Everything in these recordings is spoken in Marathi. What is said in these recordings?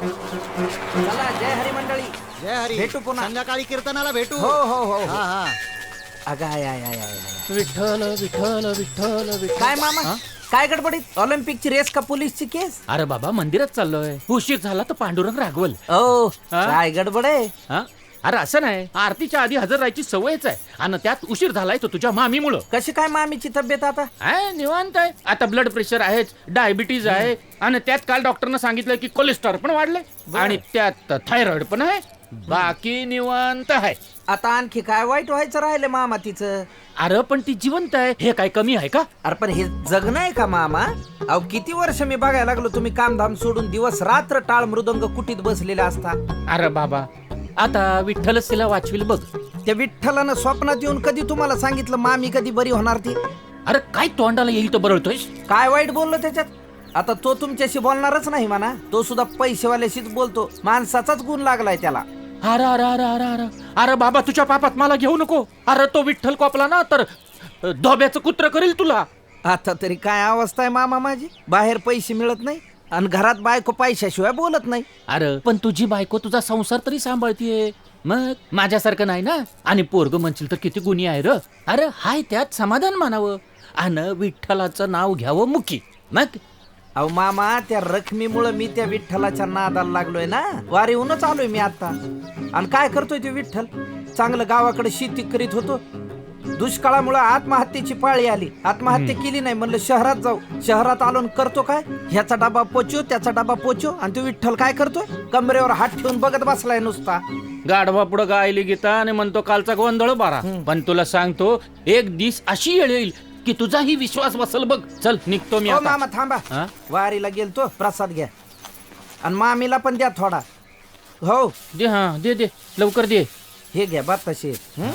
चला जय हरी मंडळी. जय हरी. भेटू पुन्हा. संध्याकाळी कीर्तनाला भेटू. हो हो हो हो. हा हा. अगं आय आय आय आय आय. विठ्ठल विठ्ठल विठ्ठल विठ्ठल. काय मामा? काय गडबडीत? ऑलिम्पिकची रेस का पोलीसची केस? अरे बाबा मंदिरात चाललोय. उशीर झाला तर पांडुरंग रागवल ओ हा? काय गडबड आहे? हा? अरे असं नाही. आरतीच्या आधी हजर राहायची सवयच आहे. आणि त्यात उशीर झालाय तो तुझ्या मामीमुळं. कशी काय मामीची तब्येत आता? आहे निवांत आहे. आता ब्लड प्रेशर आहेच डायबिटीज आहे. आणि त्यात काल डॉक्टरनं सांगितलं की कोलेस्ट्रॉल पण वाढलंय. आणि त्यात थायरॉइड पण आहे. बाकी निवांत आहे. आता आणखी काय वाईट व्हायचं राहिलं मामा तिचं? अरे पण ती जिवंत आहे. हे काय कमी आहे का? अरे पण हे जगणं आहे का मामा? अहो किती वर्ष मी बघायला लागलो तुम्ही कामधाम सोडून दिवस रात्र टाळ मृदंग कुटीत बसलेला असता. अरे बाबा आता विठ्ठलच तिला वाचविल बघ. त्या विठ्ठलानं स्वप्नात येऊन कधी तुम्हाला सांगितलं मामी कधी बरी होणार ती? अरे काय तोंडाला येईल तो बरळतोयस? काय वाईट बोललो त्याच्यात? आता तो तुमच्याशी बोलणारच नाही म्हणा. तो सुद्धा पैसेवाल्याशीच बोलतो. माणसाचाच गुण लागलाय त्याला. अरे अरे अरे अरे अरे. अरे बाबा तुझ्या पापात मला घेऊ नको. अरे तो विठ्ठल कोपला ना तर अ, धोब्याचं कुत्र करील तुला. आता तरी काय अवस्था आहे मामा माझी? बाहेर पैसे मिळत नाही? आणि घरात बायको पैशाशिवाय बोलत नाही. अरे पण तुझी बायको तुझा संसार तरी सांभाळतीये. मग? माझ्यासारखं नाही ना? आणि पोरग म्हणशील तर किती गुन्हे आहे र? अरे हाय त्यात समाधान मानावं. आणि विठ्ठलाचं नाव घ्यावं मुकी मग? अहो मामा त्या रकमीमुळं मी त्या विठ्ठलाच्या नादाला लागलोय ना? वारीहूनच आलोय मी आता. आणि काय करतोय ते विठ्ठल? चांगलं गावाकडे शेती करीत होतो. दुष्काळामुळे आत्महत्येची पाळी आली. आत्महत्या केली नाही म्हणलं शहरात जाऊ. शहरात आलो करतो काय? ह्याचा डबा पोचो त्याचा डबा पोचो आणि तो विठ्ठल काय करतोय? कमरेवर हात ठेवून बघत बसलाय नुसता. गाढवा पुढं गायली गीता आणि म्हणतो कालचा गोंधळ बारा. पण तुला सांगतो एक दिस अशी येळ येईल की तुझाही विश्वास बसल बघ. चल निघतो मी हो आता. मामा थांबा. हा? वारीला गेलतो प्रसाद घ्या. आणि मामीला पण द्या थोडा. हो. दे हा दे दे. लवकर दे. हे घ्या बात तशी हं?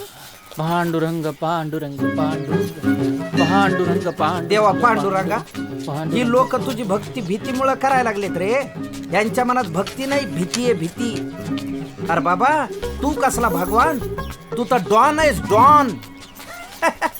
पांडुरंग पांडुरंग पांडुरंग पांडुरंग पांडुरंग देवा पांडुरंगा पांडुरंग. ही लोक तुझी भक्ती भीतीमुळे करायला लागलेत रे. यांच्या मनात भक्ती नाही भीती आहे भीती. अरे बाबा तू कसला भगवान? तू तर डॉन आहेस डॉन.